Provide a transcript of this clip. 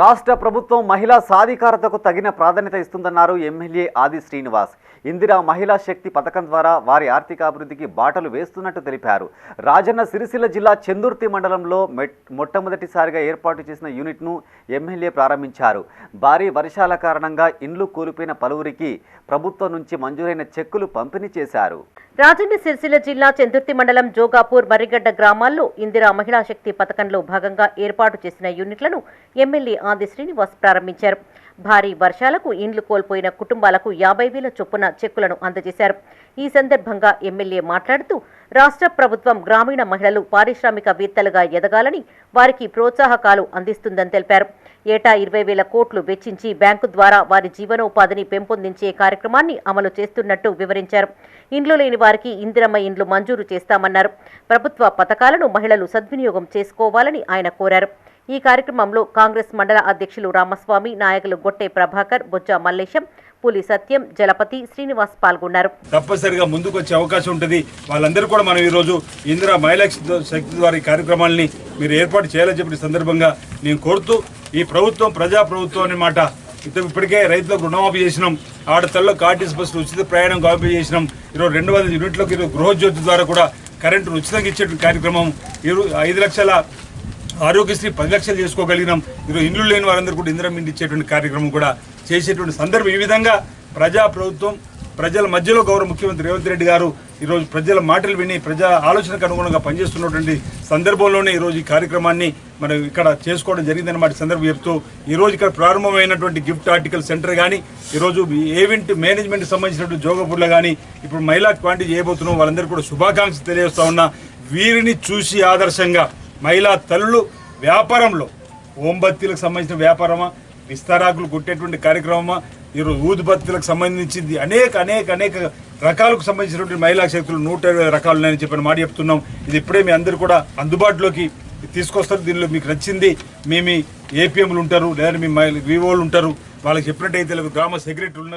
రాష్ట్ర ప్రభుత్వం మహిళా సాధికారతకు తగిన ప్రాధాన్యత ఇస్తుందన్నారు ఎమ్మెల్యే ఆది శ్రీనివాస్. ఇందిరా మహిళా శక్తి పథకం ద్వారా వారి ఆర్థికాభివృద్ధికి బాటలు వేస్తున్నట్టు తెలిపారు. రాజన్న సిరిసిల్ల జిల్లా చెందుర్తి మండలంలో మొట్టమొదటిసారిగా ఏర్పాటు చేసిన యూనిట్ను ఎమ్మెల్యే ప్రారంభించారు. భారీ వర్షాల కారణంగా ఇండ్లు కూలిపోయిన పలువురికి ప్రభుత్వం నుంచి మంజూరైన చెక్కులు పంపిణీ చేశారు. రాజన్న సిరిసిల్ల జిల్లా చందుర్తి మండలం జోగాపూర్ మర్రిగడ్డ గ్రామాల్లో ఇందిరా మహిళా శక్తి పథకంలో భాగంగా ఏర్పాటు చేసిన యూనిట్లను ఎమ్మెల్యే ఆది శ్రీనివాస్ ప్రారంభించారు. భారీ వర్షాలకు ఇండ్లు కోల్పోయిన కుటుంబాలకు యాభై వేల చొప్పున చెక్కులను అందజేశారు. ఈ సందర్భంగా ఎమ్మెల్యే మాట్లాడుతూ రాష్ట్ర ప్రభుత్వం గ్రామీణ మహిళలు పారిశ్రామికవేత్తలుగా ఎదగాలని వారికి ప్రోత్సాహకాలు అందిస్తుందని తెలిపారు. ఏటా ఇరవై వేల కోట్లు వెచ్చించి బ్యాంకు ద్వారా వారి జీవనోపాధిని పెంపొందించే కార్యక్రమాన్ని అమలు చేస్తున్నట్టు వివరించారు. ఇండ్లు లేని వారికి ఇందిరమ్మ ఇండ్లు మంజూరు చేస్తామన్నారు. ప్రభుత్వ పథకాలను మహిళలు సద్వినియోగం చేసుకోవాలని ఆయన కోరారు. ఈ కార్యక్రమంలో కాంగ్రెస్ మండల అధ్యక్షులు రామస్వామి నాయకులు గొట్టె ప్రభాకర్ బొజ్జ మల్లేశం పులి సత్యం జలపతి శ్రీనివాస్ పాల్గొన్నారు. తప్పనిసరిగా ముందుకు వచ్చే అవకాశం ఉంటుంది. వాళ్ళందరూ కూడా మనం ఈరోజు ఇందిరా మహిళా శక్తి ద్వారా ఈ కార్యక్రమాలని మీరు ఏర్పాటు చేయాలని చెప్పిన సందర్భంగా నేను కోరుతూ ఈ ప్రభుత్వం ప్రజా ప్రభుత్వం అనే మాట ఇప్పటికే రైతులకు రుణమాఫీ చేసినాం. ఆడతల్లో కార్టీస్ బస్సులు ఉచిత ప్రయాణం కాపీ చేసినాం. ఈరోజు రెండు వందల యూనిట్లకు ఈరోజు గృహజ్యోతి ద్వారా కూడా కరెంటు ఉచితంగా ఇచ్చే కార్యక్రమం. ఈరోజు ఐదు లక్షల ఆరోగ్యశ్రీ పది లక్షలు చేసుకోగలిగినాం. ఈరోజు ఇండ్లు లేని వారందరూ కూడా ఇందిరా ఇంటి ఇచ్చేటువంటి కార్యక్రమం కూడా చేసేటువంటి సందర్భం. ఈ విధంగా ప్రజా ప్రభుత్వం ప్రజల మధ్యలో గౌరవ ముఖ్యమంత్రి రేవంత్ రెడ్డి గారు ఈరోజు ప్రజల మాటలు విని ప్రజా ఆలోచనకు అనుగుణంగా పనిచేస్తున్నటువంటి సందర్భంలోనే ఈరోజు ఈ కార్యక్రమాన్ని మనం ఇక్కడ చేసుకోవడం జరిగిందన్నమాట సందర్భం చెప్తూ ఈరోజు ఇక్కడ ప్రారంభమైనటువంటి గిఫ్ట్ ఆర్టికల్ సెంటర్ కానీ ఈరోజు ఏవెంట్ మేనేజ్మెంట్ సంబంధించినటువంటి జోగపూర్లో కానీ ఇప్పుడు మహిళా క్వాంటిటీ చేయబోతున్నాం. వాళ్ళందరూ కూడా శుభాకాంక్షలు తెలియజేస్తా ఉన్నా. వీరిని చూసి ఆదర్శంగా మహిళా తల్లులు వ్యాపారంలో. ఓంబత్తీలకు సంబంధించిన వ్యాపారమా? విస్తారాకులు కొట్టేటువంటి కార్యక్రమమా? ఈరోజు ఊదుబత్తీలకు సంబంధించింది అనేక అనేక అనేక రకాలకు సంబంధించినటువంటి మహిళా శక్తులు నూట ఇరవై రకాలు ఉన్నాయని చెప్పిన మాట చెప్తున్నాం. ఇది ఇప్పుడే మీ అందరు కూడా అందుబాటులోకి తీసుకొస్తారు. దీనిలో మీకు నచ్చింది మీ మీ ఏపీఎంలు ఉంటారు లేదా మీ వివోలు ఉంటారు. వాళ్ళకి చెప్పినట్టయితే గ్రామ సెక్రటరీ ఉన్నారు.